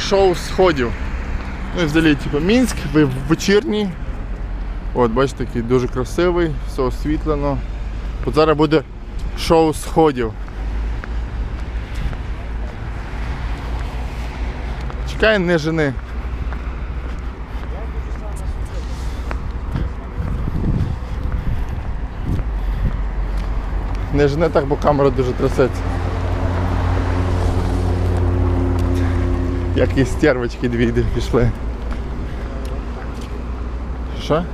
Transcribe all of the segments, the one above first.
шоу сходів. Ну і взагалі, типу, Мінськ, вечірній. От, бачите, такий дуже красивий, все освітлено. От зараз буде шоу сходів. Чекай, не жени. Не жени так, бо камера дуже трясеться. Як і стервочки дві пішли. Що?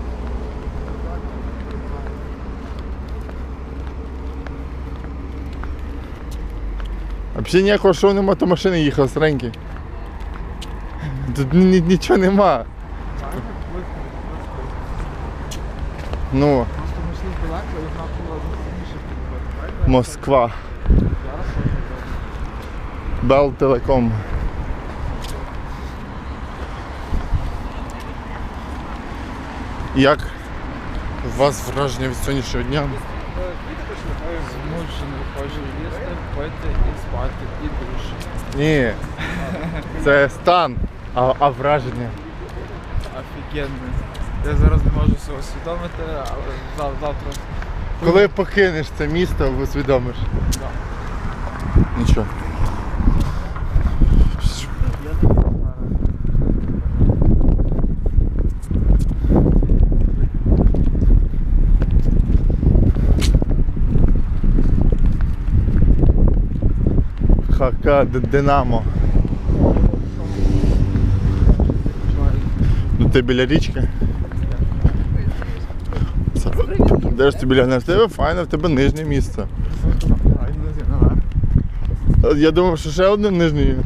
Взагалі ніякого шоу нема, то машини їхали старенькі. Тут ні- ні- нічого нема. Ну, Просто ми йшли далеко і вона була раніше підходить. Москва. Бел Телеком. Як у вас враження від сьогоднішнього дня? Змушений хочу їсти, пити і спати, і душ. Ні. Це стан, а, а враження. Офігенний. Я зараз не можу себе усвідомити, але зав- завтра Коли покинеш це місто, усвідомиш. Да. Нічого. Хака Динамо. Ну ти біля річки. Де ж ти біля в тебе файно, в тебе нижнє місце. Я думав, що ще одне нижнє.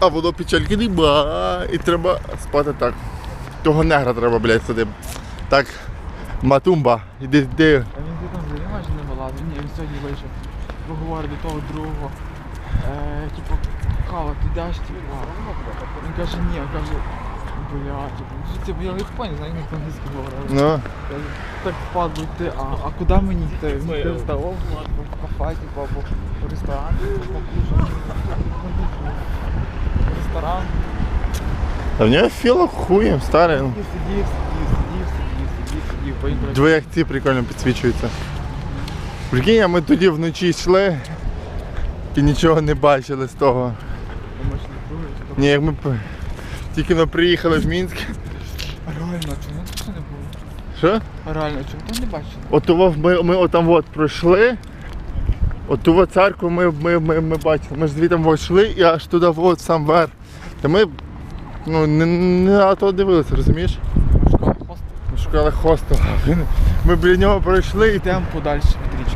А воно печальки нема. І треба спати так. Того негра треба, блядь, сюди. Так, матумба, іди, іди. А він там взагалі майже не вилазив. Ні, він сьогодні вийшов. До того другого. Е, типу, Кава, ти йдеш, типу. Він каже, ні, каже, бля, типу, що це, я не поняв, знаю, як по-англійськи говорив. Ну, Так впадло йти, а, а куди мені йти? Йти в столову, або в кафе, типу, або в ресторан, типу, покушати. Ресторан. а в нього філо хуєм, старий. І сидів, сидів, сидів, сидів, сидів, сидів, бо він каже, Диви, як ці прикольно підсвічуються. Прикинь, а ми тоді вночі йшли і нічого не бачили з того. «Ми ж не другий, що Ні, як ми тільки ми приїхали в Мінськ. Реально, чому тут не було? Що? Реально, чому там не бачили? От того ми, ми отам от пройшли. От ту церкву ми, ми, ми, ми бачили. Ми ж звідти йшли і аж туди от сам верх. Та ми ну, не, не на то дивилися, розумієш? Ми шукали хостел. Ми біля нього пройшли і, Йдемо подальше від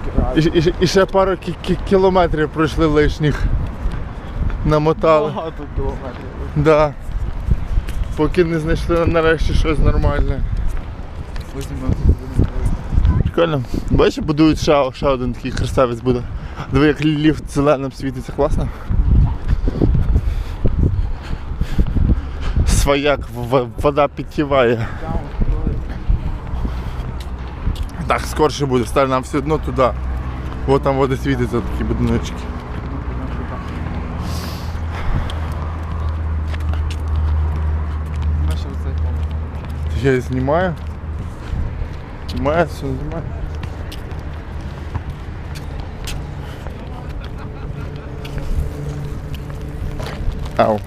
річки. і, і, і ще пару кі- кі- кілометрів пройшли лишніх. Намотали. Багато кілометрів. Да. Поки не знайшли нарешті щось нормальне. Прикольно. Бачиш, будують ще, ще один такий красавець буде. Диви, як ліфт зеленим світиться, класно. Свояк, вода підтіває. Так, скорше буде, стар нам все одно туди. От там вода світиться, такі будиночки. Ми ще оцей помню. Я знімаю. Знімаю, все знімаю. Ау.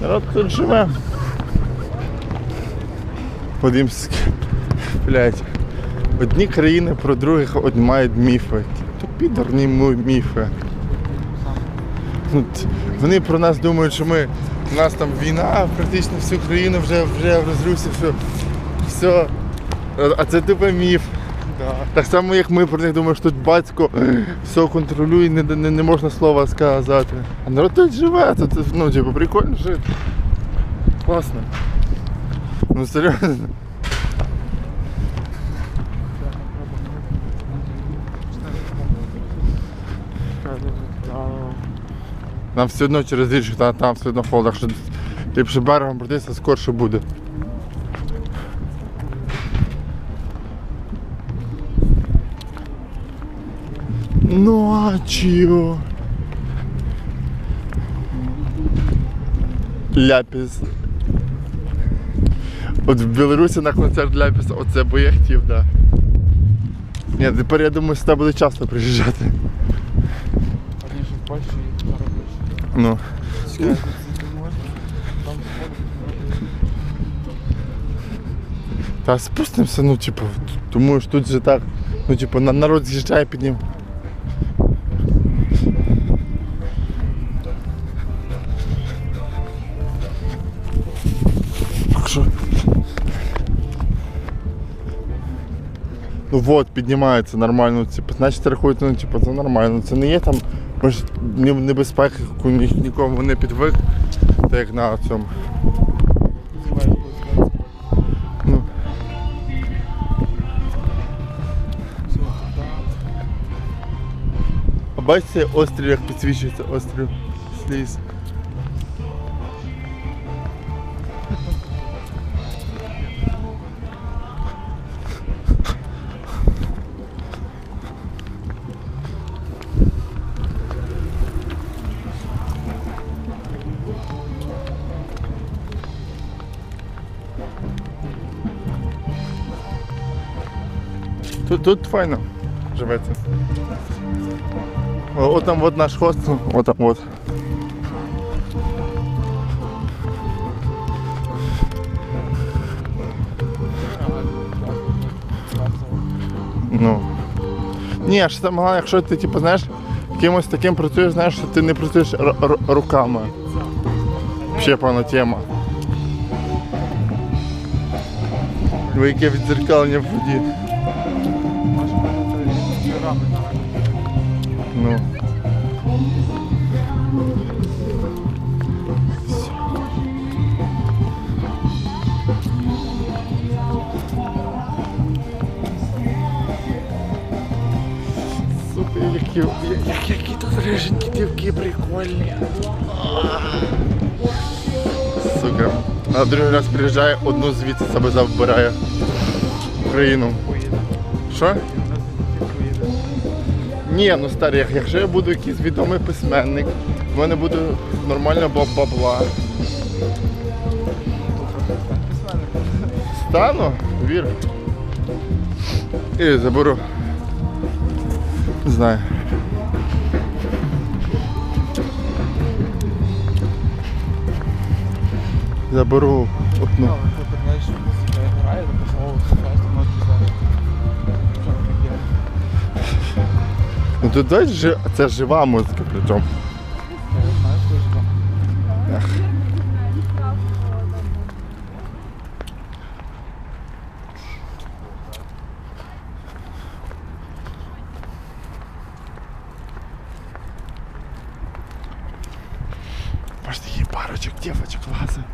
Народ тут живе. Подімськ. Блять. Одні країни про других мають міфи. Тупі дурні міфи. Ну, Вони про нас думають, що ми у нас там війна, практично всю країну вже вже в розрусі, все. все. А- А це типу міф. Да. Так само, як ми про них думаємо, що тут батько все контролює, не, не, не можна слова сказати. А народ тут живе, тут ну, типу, прикольно жити. Класно. Ну серйозно. Нам все одно через річку, там, там все одно холодно, так що ліпше берегом пройтися, скорше буде. Ночью. Ляпіс. От в Білорусі на концерт Ляпіса, оце би я хотів, да. Ні, тепер я думаю, сюди буде часто приїжджати. Одні, в Польщі зараз. Ну. Та спустимося, ну типу, тому що тут же так, ну типу, на народ з'їжджає під ним. Ну от, піднімається нормально, типу, значить рахують, ну типу, це нормально. Це не є там, яку нікому не підвик, так як на цьому. Ну. А бачите, острів, як підсвічується острів сліз. Тут, тут файно живеться. От там вот наш хостел, вот там вот. Ну. Ні, що там якщо ти типу, знаєш, кимось таким працюєш, знаєш, що ти не працюєш руками. Ще певна тема. Ви яке відзеркалення в воді. Мене Ну. Сука, які, як, які тут риженькі дівки прикольні. Сука. А другий раз приїжджає, одну звідси себе забирає Україну. Що? Ні, ну старий, якщо я буду якийсь відомий письменник, в мене буде нормальна баб- бабла. Стану, вір. І заберу. Не знаю. Заберу одну. Ну тут десь жи... це жива музика що ж. Может, такие парочек девочек лазают.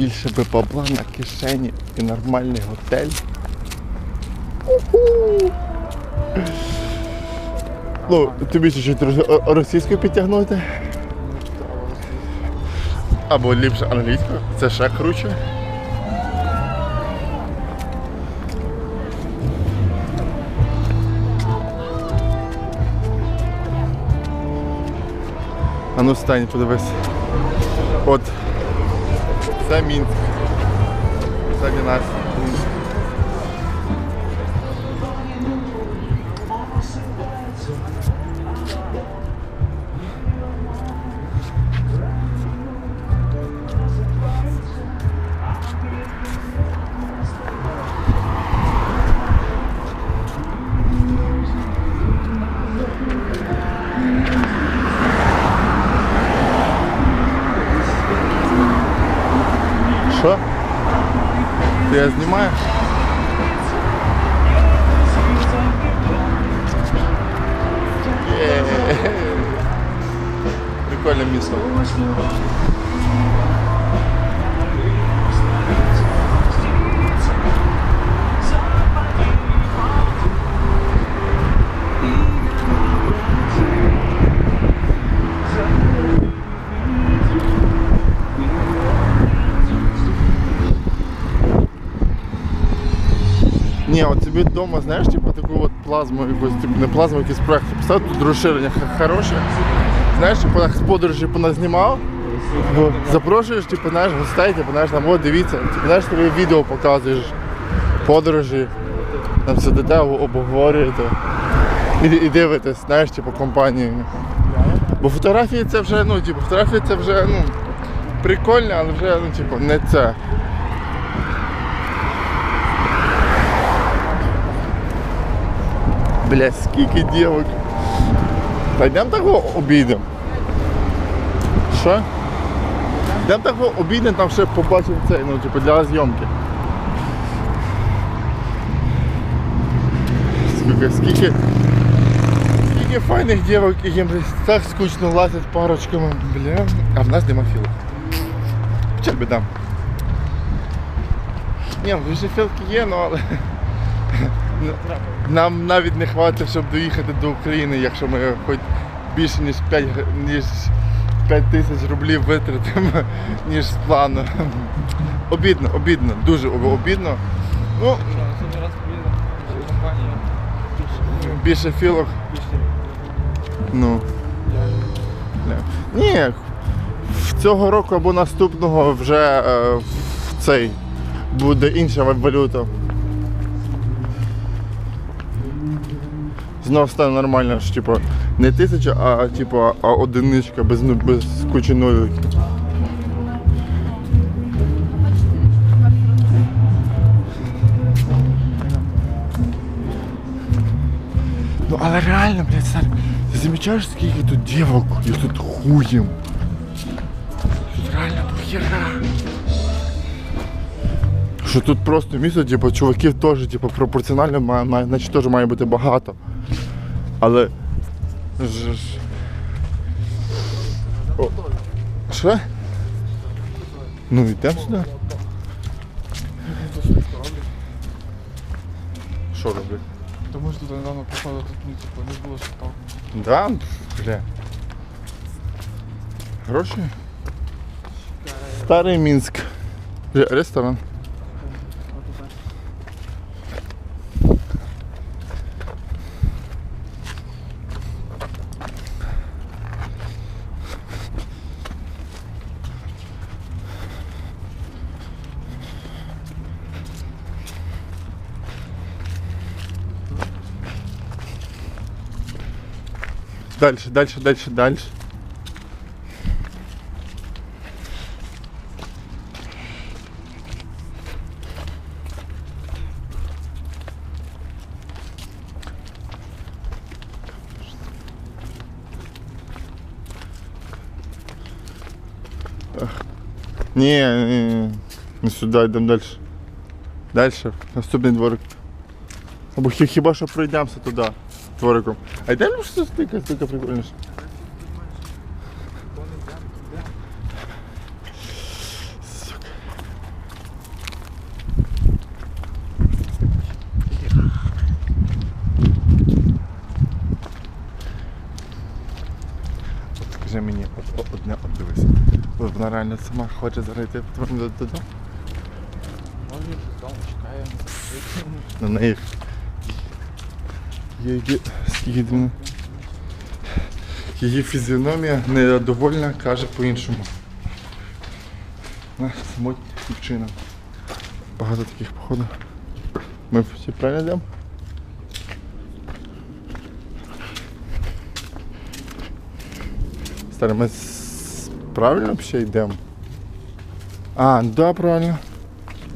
Більше би бабла на кишені і нормальний готель. Уху! Ну, тобі роз- о- російську підтягнути. Або ліпше англійську. Це ще круче. А ну стань, подивись. От. Це Мінськ. Це нас. Ти я знімаю? Є. Прикольне місто. Ні, от собі вдома, знаєш, типу таку от плазму якусь, типу не плазму, якийсь проект писав, тут розширення хороше. Знаєш, типу з подорожі поназнімав, бо запрошуєш, типу, знаєш, гостей, типу, знаєш, там, от дивіться, типу, знаєш, тобі відео показуєш, подорожі, там сидите, об- обговорюєте. І, і дивитесь, знаєш, типу, компанію. Бо фотографії це вже, ну, типу, фотографії це вже, ну, прикольно, але вже, ну, типу, не це. Бля, скільки дівок. Та йдемо того обійдемо. Що? Йдемо того обійдемо, там ще побачимо цей, ну, типу, для зйомки. Скільки, скільки, скільки файних дівок, і їм так скучно лазять парочками, бля. А в нас нема філок. Дам. Ні, вже філки є, ну але. Нам навіть не хватить, щоб доїхати до України, якщо ми хоч більше ніж 5, ніж 5 тисяч рублів витратимо, ніж з плану. Обідно, обідно, дуже обідно. Ну, більше філок. Ну. Ні. Цього року або наступного вже е, в цей буде інша валюта. Знов стане нормально, що типу не тисяча, а типу а одиничка без, ну- без кучі нулів. Ну але реально, блядь, Сар, ти замічаєш, скільки тут дівок, їх тут хуєм. Тут реально дохера. Що тут просто місто, типу, чуваків теж, типу, пропорціонально має, значить теж має бути багато. Але. О, Що? Ну йдемо сюди. Що роблять? Тому що тут недавно проходив, тут ну, типу, не було що там. Да, бля. Гроші? Старий Мінськ. Бля, ресторан. Дальше, дальше, дальше, дальше. Ах. Ні, ні, ні. Не сюди, йдемо далі. Далі, наступний дворик. Або хі- хіба що пройдемося туди, двориком. А йдемо що стика, стика прикольніше. Сука. От Скажи мені, от, от, одне, от дивись. От Вона реально сама хоче зараз йти додому. Може щось вдома чекає. На неї. Її, її, її фізіономія недовольна, каже по-іншому. Самотня дівчина. Багато таких походу. Ми всі правильно йдемо? Старе, ми правильно ще йдемо? А, да, правильно.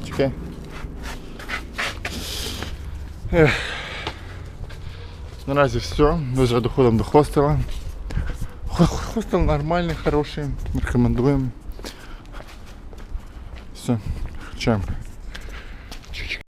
Чекай. Ех. Наразі все, ми вже доходимо до хостела. Хостел нормальний, хороший, рекомендуємо. Все, включаємо.